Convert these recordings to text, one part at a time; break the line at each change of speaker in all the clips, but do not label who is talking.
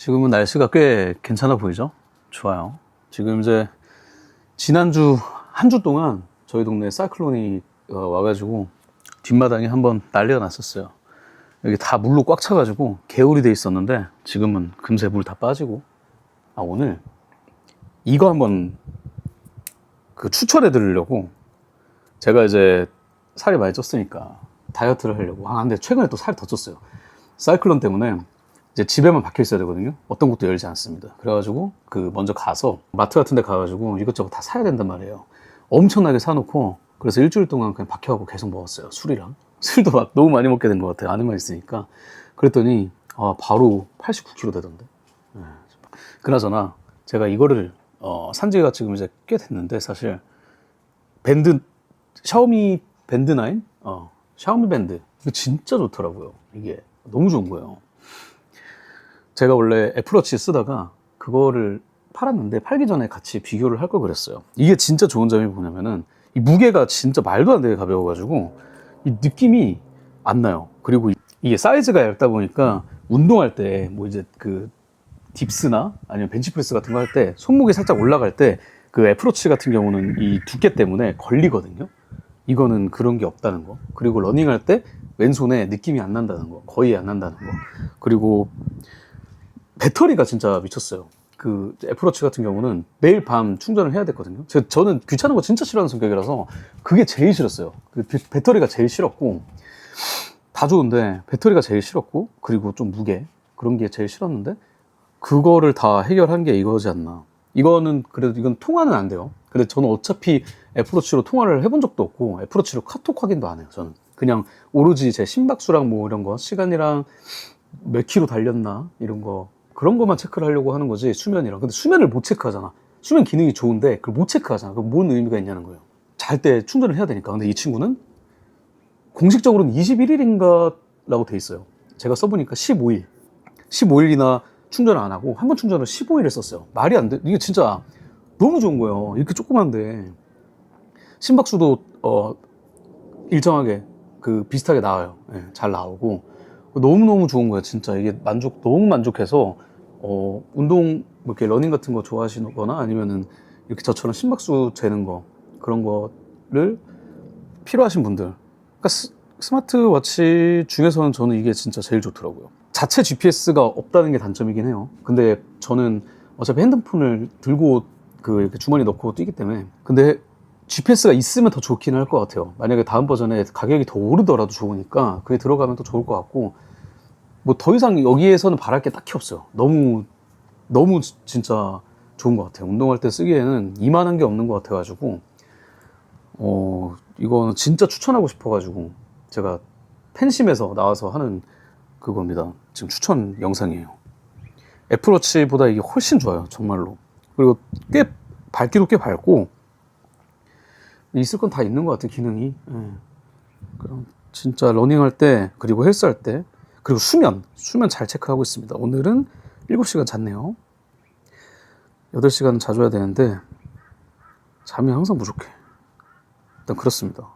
지금은 날씨가 꽤 괜찮아 보이죠? 좋아요. 지금 이제 지난주 한 주 동안 저희 동네에 사이클론이 어, 와가지고 뒷마당이 한번 난리가 났었어요. 여기 다 물로 꽉 차가지고 개울이 돼 있었는데 지금은 금세 물 다 빠지고 아 오늘 이거 한번 그 추천해 드리려고 제가 이제 살이 많이 쪘으니까 다이어트를 하려고 아 근데 최근에 또 살이 더 쪘어요 사이클론 때문에 이제 집에만 박혀 있어야 되거든요. 어떤 것도 열지 않습니다. 그래가지고 그 먼저 가서 마트 같은 데 가가지고 이것저것 다 사야 된단 말이에요. 엄청나게 사놓고 그래서 일주일 동안 그냥 박혀하고 계속 먹었어요. 술이랑. 술도 막 너무 많이 먹게 된 것 같아요. 안에만 있으니까. 그랬더니 아 바로 89kg 되던데. 네. 그나저나 제가 이거를 어, 산 지가 지금 이제 꽤 됐는데 사실 밴드 샤오미 밴드 9 어, 샤오미 밴드. 진짜 좋더라고요. 이게 너무 좋은 거예요 제가 원래 애플워치 쓰다가 그거를 팔았는데 팔기 전에 같이 비교를 할 걸 그랬어요 이게 진짜 좋은 점이 뭐냐면은 이 무게가 진짜 말도 안 되게 가벼워가지고 이 느낌이 안 나요 그리고 이- 이게 사이즈가 얇다 보니까 운동할 때 뭐 이제 그 딥스나 아니면 벤치프레스 같은 거 할 때 손목이 살짝 올라갈 때 그 애플워치 같은 경우는 이 두께 때문에 걸리거든요. 이거는 그런 게 없다는 거. 그리고 러닝할 때 왼손에 느낌이 안 난다는 거. 거의 안 난다는 거. 그리고 배터리가 진짜 미쳤어요. 그 애플워치 같은 경우는 매일 밤 충전을 해야 됐거든요. 제- 저는 귀찮은 거 진짜 싫어하는 성격이라서 그게 제일 싫었어요. 그 배- 배터리가 제일 싫었고 다 좋은데 배터리가 제일 싫었고 그리고 좀 무게 그런 게 제일 싫었는데 그거를 다 해결한 게 이거지 않나. 이거는 그래도 이건 통화는 안 돼요. 근데 저는 어차피 애플워치로 통화를 해본 적도 없고 애플워치로 카톡 확인도 안 해요. 저는 그냥 오로지 제 심박수랑 뭐 이런 거 시간이랑 몇 킬로 달렸나 이런 거 그런 것만 체크를 하려고 하는 거지 수면이랑. 근데 수면을 못 체크하잖아. 수면 기능이 좋은데 그걸 못 체크하잖아. 그럼 뭔 의미가 있냐는 거예요. 잘 때 충전을 해야 되니까. 근데 이 친구는 공식적으로는 21일인가 라고 돼 있어요. 제가 써보니까 15일. 15일이나 충전을 안 하고 한 번 충전을 15일을 썼어요. 말이 안 돼. 이게 진짜 너무 좋은 거예요. 이렇게 조그만데 심박수도 어 일정하게 그 비슷하게 나와요. 예, 잘 나오고 너무 너무 좋은 거예요. 진짜 이게 만족 너무 만족해서 어 운동 뭐 이렇게 러닝 같은 거 좋아하시거나 아니면은 이렇게 저처럼 심박수 재는 거 그런 거를 필요하신 분들 그러니까 스, 스마트워치 중에서는 저는 이게 진짜 제일 좋더라고요. 자체 GPS가 없다는 게 단점이긴 해요. 근데 저는 어차피 핸드폰을 들고 그 이렇게 주머니 넣고 뛰기 때문에 근데 GPS가 있으면 더 좋긴 할 것 같아요. 만약에 다음 버전에 가격이 더 오르더라도 좋으니까 그게 들어가면 또 좋을 것 같고 뭐 더 이상 여기에서는 바랄 게 딱히 없어요. 너무 너무 지- 진짜 좋은 것 같아요. 운동할 때 쓰기에는 이만한 게 없는 것 같아가지고 어 이거는 진짜 추천하고 싶어가지고 제가 팬심에서 나와서 하는 그겁니다. 지금 추천 영상이에요. 애플워치보다 이게 훨씬 좋아요, 정말로. 그리고 꽤 밝기도 꽤 밝고 있을 건 다 있는 것 같아요, 기능이. 예. 그럼 진짜 러닝할 때 그리고 헬스할 때 그리고 수면 수면 잘 체크하고 있습니다. 오늘은 7시간 잤네요. 8시간은 자줘야 되는데 잠이 항상 부족해. 일단 그렇습니다.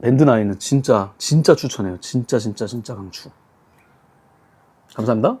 밴드 나인은 진짜 진짜 추천해요. 진짜 진짜 진짜 강추. 감사합니다.